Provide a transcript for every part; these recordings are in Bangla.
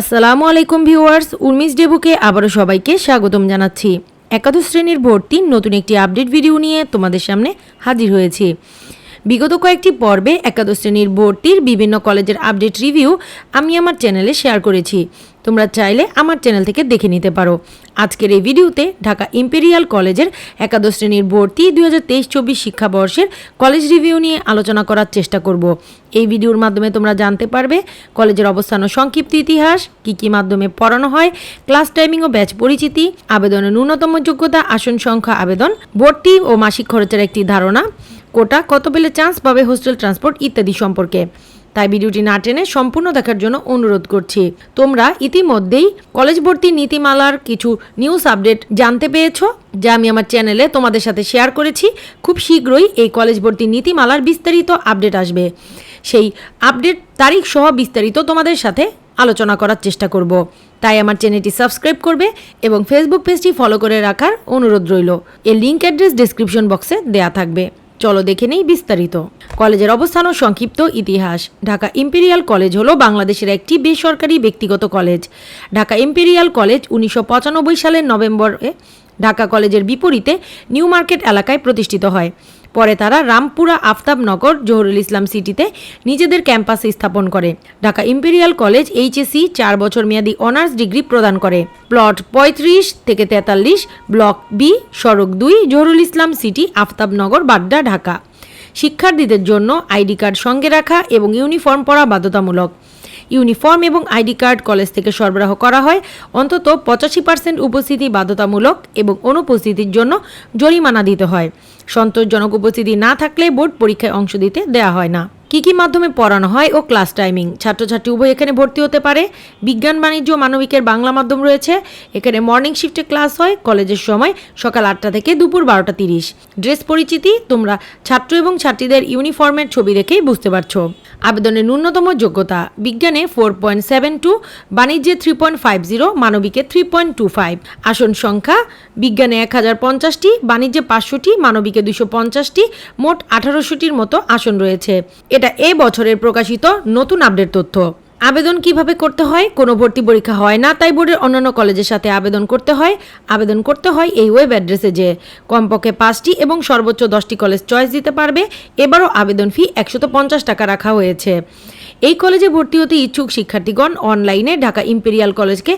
আসসালামু আলাইকুম ভিউয়ার্স উর্মিস ডেবুকে আবারও সবাইকে স্বাগতম জানাচ্ছি। একাদশ শ্রেণির ভর্তি নতুন একটি আপডেট ভিডিও নিয়ে তোমাদের সামনে হাজির হয়েছি। বিগত কয়েকটি পর্বে একাদশ শ্রেণির ভর্তির বিভিন্ন কলেজের আপডেট রিভিউ আমি আমার চ্যানেলে শেয়ার করেছি। তোমরা চাইলে আমার চ্যানেল থেকে দেখে নিতে পারো। আজকের এই ভিডিওতে ঢাকা ইম্পেরিয়াল কলেজের একাদশ শ্রেণির ভর্তি দুই হাজার তেইশ চব্বিশ শিক্ষাবর্ষের কলেজ রিভিউ নিয়ে আলোচনা করার চেষ্টা করব। এই ভিডিওর মাধ্যমে তোমরা জানতে পারবে কলেজের অবস্থান ও সংক্ষিপ্ত ইতিহাস, কী কী মাধ্যমে পড়ানো হয়, ক্লাস টাইমিং ও ব্যাচ পরিচিতি, আবেদনের ন্যূনতম যোগ্যতা, আসন সংখ্যা, আবেদন, ভর্তি ও মাসিক খরচের একটি ধারণা কোটা, কত পেলে চান্স পাবে হোস্টেল ট্রান্সপোর্ট ইত্যাদি সম্পর্কে। তাই ভিডিওটি না টেনে সম্পূর্ণ দেখার জন্য অনুরোধ করছি। তোমরা ইতিমধ্যেই কলেজ ভর্তি নীতিমালার কিছু নিউজ আপডেট জানতে পেয়েছ যা আমি আমার চ্যানেলে তোমাদের সাথে শেয়ার করেছি। খুব শীঘ্রই এই কলেজ ভর্তি নীতিমালার বিস্তারিত আপডেট আসবে। সেই আপডেট তারিখ সহ বিস্তারিত তোমাদের সাথে আলোচনা করার চেষ্টা করব। তাই আমার চ্যানেলটি সাবস্ক্রাইব করবে এবং ফেসবুক পেজটি ফলো করে রাখার অনুরোধ রইল। এর লিঙ্ক অ্যাড্রেস ডিসক্রিপশন বক্সে দেয়া থাকবে। চলো দেখে নেই বিস্তারিত। কলেজের অবস্থান ও সংক্ষিপ্ত ইতিহাস। ঢাকা ইম্পেরিয়াল কলেজ হলো বাংলাদেশের একটি বেসরকারি ব্যক্তিগত কলেজ। ঢাকা ইম্পেরিয়াল কলেজ উনিশশো পঁচানব্বই সালের নভেম্বরে ঢাকা কলেজের বিপরীতে নিউ মার্কেট এলাকায় প্রতিষ্ঠিত হয়। পরে তারা রামপুরা আফতাবনগর জহুরুল ইসলাম সিটিতে নিজেদের ক্যাম্পাস স্থাপন করে। ঢাকা ইম্পেরিয়াল কলেজ এইচএসি চার বছর মেয়াদী অনার্স ডিগ্রি প্রদান করে। প্লট পঁয়ত্রিশ থেকে তেতাল্লিশ, ব্লক বি, সড়ক দুই, জহুরুল ইসলাম সিটি, আফতাবনগর, বাড্ডা, ঢাকা। শিক্ষার্থীদের জন্য আইডি কার্ড সঙ্গে রাখা এবং ইউনিফর্ম পরা বাধ্যতামূলক। ইউনিফর্ম এবং আইডি কার্ড কলেজ থেকে সরবরাহ করা হয়। অন্তত পঁচাশি পার্সেন্ট উপস্থিতি বাধ্যতামূলক এবং অনুপস্থিতির জন্য জরিমানা দিতে হয়। সন্তোষজনক উপস্থিতি না থাকলে বোর্ড পরীক্ষায় অংশ দিতে দেওয়া হয় না। কি কি মাধ্যমে পড়ানো হয় ও ক্লাস টাইমিং? ছাত্রছাত্রী উভয় এখানে ভর্তি হতে পারে। বিজ্ঞান, বাণিজ্য মানবিকের বাংলা মাধ্যম রয়েছে। এখানে মর্নিং শিফটে ক্লাস হয়, কলেজের সময় সকাল আটটা থেকে দুপুর বারোটা তিরিশ। ড্রেস পরিচিতি, তোমরা ছাত্র এবং ছাত্রীদের ইউনিফর্মের ছবি দেখেই বুঝতে পারছ। আবেদনের ন্যূনতম যোগ্যতা, বিজ্ঞানে ফোর পয়েন্ট সেভেন টু বাণিজ্যে থ্রি পয়েন্ট ফাইভ জিরো মানবিকে থ্রি পয়েন্ট টু ফাইভ আসন সংখ্যা, বিজ্ঞানে এক হাজার পঞ্চাশটি, বাণিজ্যে পাঁচশোটি, মানবিকে দুশো পঞ্চাশটি, মোট আঠারোশোটির মতো আসন রয়েছে। এটা এ বছরের প্রকাশিত নতুন আপডেট তথ্য। আবেদন কীভাবে করতে হয়? কোনো ভর্তি পরীক্ষা হয় না, তাই বোর্ডের অন্যান্য কলেজের সাথে আবেদন করতে হয়। আবেদন করতে হয় এই ওয়েব অ্যাড্রেসে যে কমপক্ষে পাঁচটি এবং সর্বোচ্চ দশটি কলেজ চয়েস দিতে পারবে। এবারও আবেদন ফি একশত পঞ্চাশ টাকা রাখা হয়েছে। এই কলেজে ভর্তি হতে ইচ্ছুক শিক্ষার্থীগণ অনলাইনে ঢাকা ইম্পেরিয়াল কলেজকে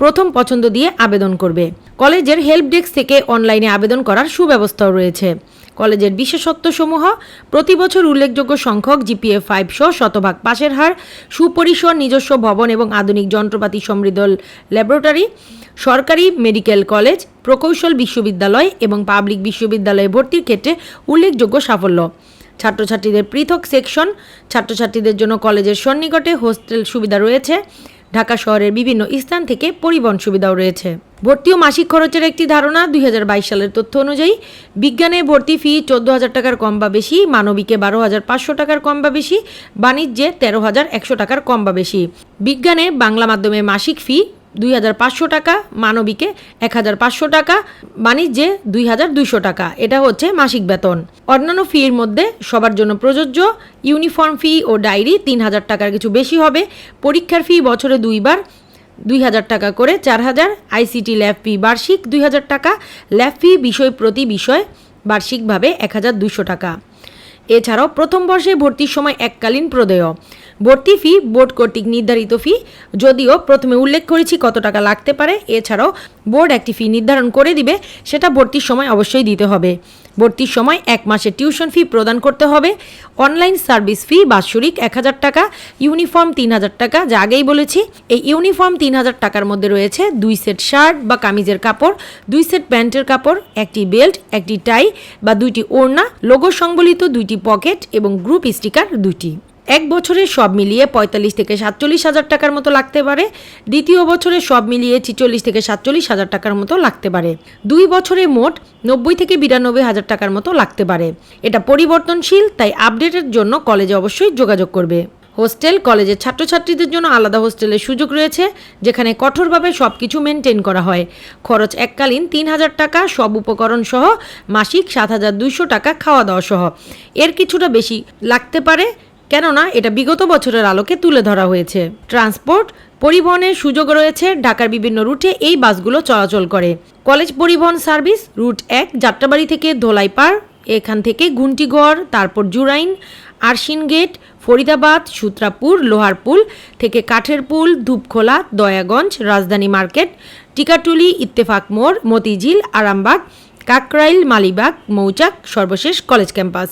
প্রথম পছন্দ দিয়ে আবেদন করবে। কলেজের হেল্প ডেস্ক থেকে অনলাইনে আবেদন করার সুব্যবস্থাও রয়েছে। কলেজের বিশেষত্বসমূহ, প্রতি বছর উল্লেখযোগ্য সংখ্যক জিপিএ ফাইভ সহ শতভাগ পাশের হার, সুপরিসর নিজস্ব ভবন এবং আধুনিক যন্ত্রপাতি সমৃদ্ধ ল্যাবরেটরি, সরকারি মেডিকেল কলেজ, প্রকৌশল বিশ্ববিদ্যালয় এবং পাবলিক বিশ্ববিদ্যালয়ে ভর্তির ক্ষেত্রে উল্লেখযোগ্য সাফল্য। ছাত্রছাত্রীদের পৃথক সেকশন, ছাত্রছাত্রীদের জন্য কলেজের সন্নিকটে হোস্টেল সুবিধা রয়েছে। ঢাকা শহরের বিভিন্ন স্থান থেকে পরিবহন সুবিধাও রয়েছে। ভর্তি ও মাসিক খরচের একটি ধারণা দুই হাজার বাইশ সালের তথ্য অনুযায়ী বিজ্ঞানে ভর্তি ফি চোদ্দ হাজার টাকার কম বা বেশি, মানবিকে বারো হাজার পাঁচশো টাকার কম বা বেশি, বাণিজ্যে তেরো হাজার একশো টাকার কম বা বেশি। বিজ্ঞানে বাংলা মাধ্যমে মাসিক ফি দুই হাজার পাঁচশো টাকা, মানবিকে এক হাজার পাঁচশো টাকা, বাণিজ্যে দুই হাজার দুইশো টাকা। এটা হচ্ছে মাসিক বেতন। অন্যান্য ফির মধ্যে সবার জন্য প্রযোজ্য, ইউনিফর্ম ফি ও ডায়েরি তিন হাজার টাকার কিছু বেশি হবে। পরীক্ষার ফি বছরে দুইবার, দুই হাজার টাকা করে চার হাজার। আইসিটি ল্যাব ফি বার্ষিক দুই হাজার টাকা। ল্যাব ফি বিষয় প্রতি বিষয় বার্ষিকভাবে এক হাজার দুশো টাকা। এছাড়াও প্রথম বর্ষে ভর্তির সময় এককালীন প্রদেয়। ভর্তি ফি, বোর্ড কর্তৃক নির্ধারিত ফি, যদিও প্রথমে উল্লেখ করেছি কত টাকা লাগতে পারে। এছাড়াও বোর্ড একটি ফি নির্ধারণ করে দিবে, সেটা ভর্তির সময় অবশ্যই দিতে হবে। ভর্তির সময় এক মাসের টিউশন ফি প্রদান করতে হবে। অনলাইন সার্ভিস ফি বাৎসরিক এক হাজার টাকা, ইউনিফর্ম তিন হাজার টাকা, যা আগেই বলেছি। এই ইউনিফর্ম তিন হাজার টাকার মধ্যে রয়েছে দুই সেট শার্ট বা কামিজের কাপড়, দুই সেট প্যান্টের কাপড়, একটি বেল্ট, একটি টাই বা দুইটি ওড়না, লোগো সংবলিত দুইটি পকেট এবং গ্রুপ স্টিকার দুইটি। এক বছরে সব মিলিয়ে পঁয়তাল্লিশ থেকে সাতচল্লিশ হাজার টাকার মতো লাগতে পারে। দ্বিতীয় বছরে সব মিলিয়ে ছিচল্লিশ থেকে সাতচল্লিশ হাজার টাকার মতো লাগতে পারে। দুই বছরে মোট নব্বই থেকে বিরানব্বই হাজার টাকার মতো লাগতে পারে। এটা পরিবর্তনশীল, তাই আপডেটের জন্য কলেজে অবশ্যই যোগাযোগ করবে। হোস্টেল, কলেজের ছাত্রছাত্রীদের জন্য আলাদা হোস্টেলের সুযোগ রয়েছে, যেখানে কঠোরভাবে সব কিছু মেনটেন করা হয়। খরচ এককালীন তিন হাজার টাকা, সব উপকরণ সহ মাসিক সাত হাজার দুইশো টাকা খাওয়া দাওয়া সহ। এর কিছুটা বেশি লাগতে পারে কেননা এটা বিগত বছরের আলোকে তুলে ধরা হয়েছে। ট্রান্সপোর্ট পরিবহনের সুযোগ রয়েছে, ঢাকার বিভিন্ন রুটে এই বাসগুলো চলাচল করে। কলেজ পরিবহন সার্ভিস, রুট এক, যাত্রাবাড়ি থেকে ধোলাইপাড়, এখান থেকে ঘুন্টিগড় তারপর জুরাইন আরশিন গেট ফরিদাবাদ, সূত্রাপুর, লোহারপুল থেকে কাঠের পুল ধূপখোলা, দয়াগঞ্জ, রাজধানী মার্কেট, টিকাটুলি, ইত্তেফাক মোড়, মতিঝিল, আরামবাগ, কাকরাইল, মালিবাগ, মৌচাক, সর্বশেষ কলেজ ক্যাম্পাস।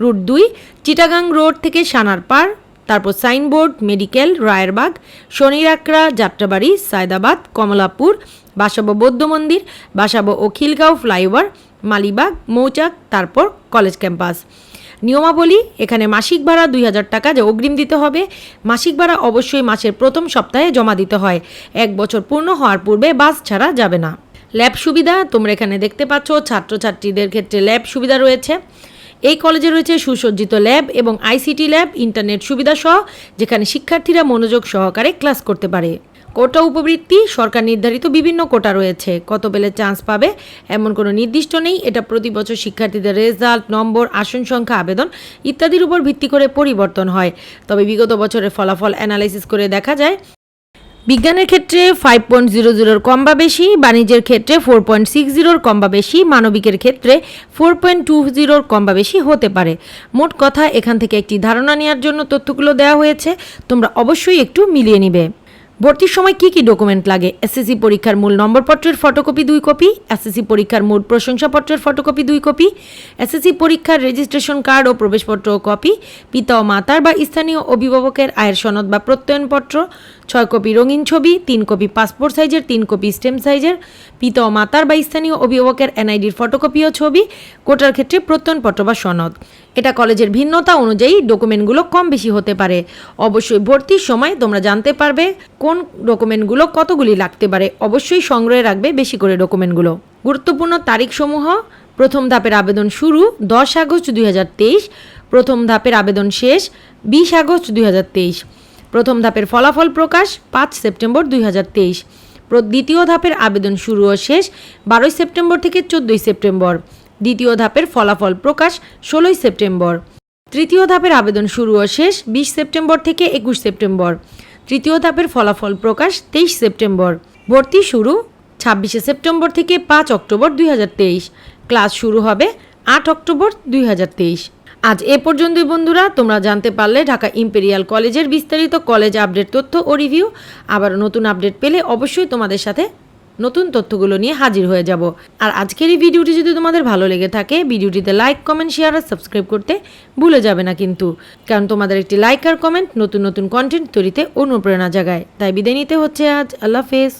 রুট দুই, চিটাগাং রোড থেকে সানারপাড় তারপর সাইনবোর্ড, মেডিকেল, রায়েরবাগ, শনিরাকড়া, যাত্রাবাড়ি, সায়দাবাদ, কমলাপুর, বাসাবো বৌদ্ধ মন্দির, বাসাবো খিলগাঁও ফ্লাইওভার, মালিবাগ, মৌচাক, তারপর কলেজ ক্যাম্পাস। নিয়মাবলী, এখানে মাসিক ভাড়া দুই হাজার টাকা যে অগ্রিম দিতে হবে। মাসিক ভাড়া অবশ্যই মাসের প্রথম সপ্তাহে জমা দিতে হয়। এক বছর পূর্ণ হওয়ার পূর্বে বাস ছাড়া যাবে না। ল্যাব সুবিধা, তোমরা এখানে দেখতে পাচ্ছ, ছাত্রছাত্রীদের ক্ষেত্রে ল্যাব সুবিধা রয়েছে। এই কলেজে রয়েছে সুসজ্জিত ল্যাব এবং আইসিটি ল্যাব, ইন্টারনেট সুবিধা সহ, যেখানে শিক্ষার্থীরা মনোযোগ সহকারে ক্লাস করতে পারে। কোটা উপবৃত্তি, সরকার নির্ধারিত বিভিন্ন কোটা রয়েছে। কত পেলে চান্স পাবে? এমন কোনো নির্দিষ্ট নেই। এটা প্রতি বছর শিক্ষার্থীদের রেজাল্ট, নম্বর, আসন সংখ্যা, আবেদন ইত্যাদির উপর ভিত্তি করে পরিবর্তন হয়। তবে বিগত বছরের ফলাফল অ্যানালাইসিস করে দেখা যায় বিজ্ঞানের ক্ষেত্রে ফাইভ পয়েন্ট জিরো জিরোর কম বা বেশি, বাণিজ্যের ক্ষেত্রে ফোর পয়েন্ট সিক্স জিরোর কম বা বেশি, মানবিকের ক্ষেত্রে ফোর পয়েন্ট টু জিরোর কম বা বেশি হতে পারে। মোট কথা, এখান থেকে একটি ধারণা নেওয়ার জন্য তথ্যগুলো দেওয়া হয়েছে, তোমরা অবশ্যই একটু মিলিয়ে নিবে। ভর্তির সময় কি কি ডকুমেন্ট লাগে? এসএসসি পরীক্ষার মূল নম্বরপত্রের ফটোকপি দুই কপি এসএসসি পরীক্ষার মূল প্রশংসাপত্রের ফটোকপি দুই কপি এসএসসি পরীক্ষার রেজিস্ট্রেশন কার্ড ও প্রবেশপত্র কপি পিতা ও মাতার বা স্থানীয় অভিভাবকের আয়ের সনদ বা প্রত্যয়নপত্র ছয় কপি রঙিন ছবি, তিন কপি পাসপোর্ট সাইজের তিন কপি স্টেম সাইজের পিতা ও মাতার বা স্থানীয় অভিভাবকের এনআইডির ফটোকপি ও ছবি, কোটার ক্ষেত্রে প্রত্যয়নপত্র বা সনদ। এটা কলেজের ভিন্নতা অনুযায়ী ডকুমেন্টগুলো কম বেশি হতে পারে। অবশ্যই ভর্তির সময় তোমরা জানতে পারবে কোন ডকুমেন্টগুলো কতগুলি লাগতে পারে। অবশ্যই সংগ্রহে রাখবে বেশি করে ডকুমেন্টগুলো গুরুত্বপূর্ণ তারিখসমূহ, প্রথম ধাপের আবেদন শুরু দশ আগস্ট দুই হাজার তেইশ, প্রথম ধাপের আবেদন শেষ বিশ আগস্ট দুই হাজার তেইশ। প্রথম ধাপের ফলাফল প্রকাশ পাঁচ সেপ্টেম্বর দুই হাজার তেইশ। দ্বিতীয় ধাপের আবেদন শুরু ও শেষ বারোই সেপ্টেম্বর থেকে চোদ্দোই সেপ্টেম্বর। দ্বিতীয় ধাপের ফলাফল প্রকাশ ষোলোই সেপ্টেম্বর। তৃতীয় ধাপের আবেদন শুরু ও শেষ বিশ সেপ্টেম্বর থেকে একুশ সেপ্টেম্বর। তৃতীয় ধাপের ফলাফল প্রকাশ তেইশ সেপ্টেম্বর। ভর্তি শুরু ছাব্বিশে সেপ্টেম্বর থেকে পাঁচ অক্টোবর দুই হাজার তেইশ। ক্লাস শুরু হবে আট অক্টোবর দুই হাজার তেইশ। আজ এ পর্যন্তই বন্ধুরা, তোমরা জানতে পারলে ঢাকা ইম্পেরিয়াল কলেজের বিস্তারিত কলেজ আপডেট তথ্য ও রিভিউ। আবার নতুন আপডেট পেলে অবশ্যই তোমাদের সাথে নতুন তথ্যগুলো নিয়ে হাজির হয়ে যাব। আর আজকের এই ভিডিওটি যদি তোমাদের ভালো লেগে থাকে, ভিডিওটিতে লাইক, কমেন্ট, শেয়ার আর সাবস্ক্রাইব করতে ভুলে যাবে না কিন্তু। কারণ তোমাদের একটি লাইক আর কমেন্ট নতুন নতুন কন্টেন্ট তৈরিতে অনুপ্রেরণা জাগায়। তাই বিদায় নিতে হচ্ছে আজ। আল্লাহ হাফেজ।